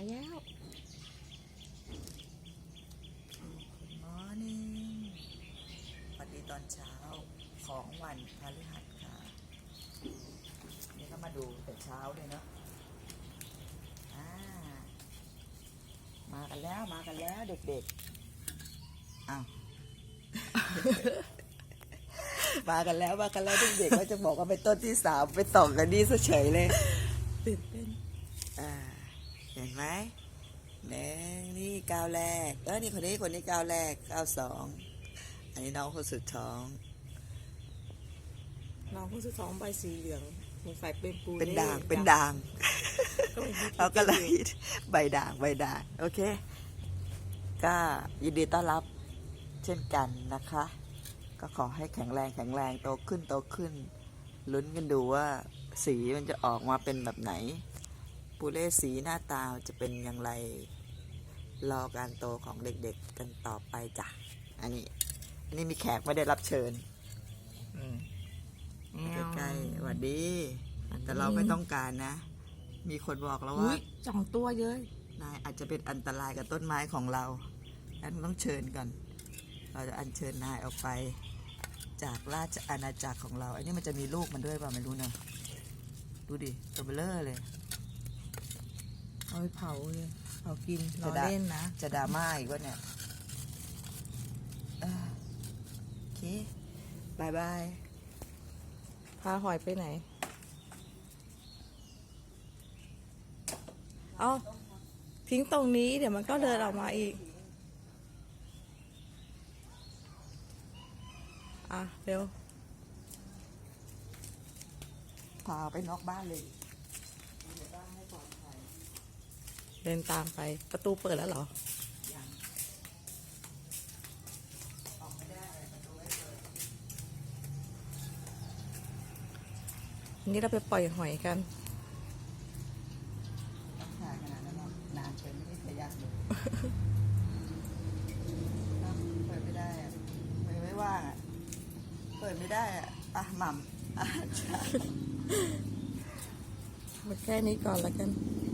มาแล้วมอร์นิ่งสวัสดีตอนเช้าของวันพฤหัสค่ะ นี่ก็มาดูแต่เช้าเลยเนาะอ่ามากันแล้วมากันแล้วเด็กๆอ้าวมากันแล้วมากันแล้วเด็กๆก็จะบอกว่าเป็นต้นที่สามไปต่อกันนี่ซะเฉยเลยตื่นเต้นอ่า เห็นไหมหนึ่งนี่ก้าวแรกเออนี่คนนี้คนนี้ก้าวแรกก้าวสองอันนี้น้องคนสุดท้อง น้องผู้สุดท้องใบสีเหลืองสงสัยเป็นปูเป็นล่ด่างเป็นด่างก็เป็นเราก็เลยใบด่างใบด่างโอเค ก็ยินดีต้อนรับเช่นกันนะคะ ก็ขอให้แข็งแรงแข็งแรงโตขึ้นโตขึ้นลุ้นกันดูว่าสีมันจะออกมาเป็นแบบไหน ปูเล่สีหน้าตาจะเป็นอย่างไร รอการโตของเด็กๆกันต่อไปจ้ะ อันนี้ อันนี้มีแขกไม่ได้รับเชิญอืมใกล้ๆสวัสดี แต่เราไม่ต้องการนะ มีคนบอกแล้วอุ้ว่ายสองตัวเยอะนายอาจจะเป็นอันตรายกับต้นไม้ของเรางั้นต้องเชิญก่อน เราจะอัญเชิญนายออกไป จากราชอาณาจักรของเรา อันนี้มันจะมีลูกมันด้วยเปล่าไม่รู้นะดูดิตัวเบลเลอร์เลย เอาไปเผาเลยเผากินจะเราได้เล่นนะ จะดราม่าอีกวะเนี่ยอ่าโอเคบายบาย พาหอยไปไหน เอาทิ้งตรงนี้เดี๋ยวมันก็เดินออกมาอีก อะ เร็ว พาไปนอกบ้านเลย เดินตามไปประตูเปิดแล้วเหรอวันนี้เราไปปล่อยหอยกันต้องถ่ายขนาดนั้นหรอกนานเกินไม่ได้ขยันเลยเอ้าเปิดไม่ได้อะเปิดไม่ว่างอะเปิดไม่ได้อะอะหม่ำอะมาแค่นี้ก่อนแล้วกันโอเค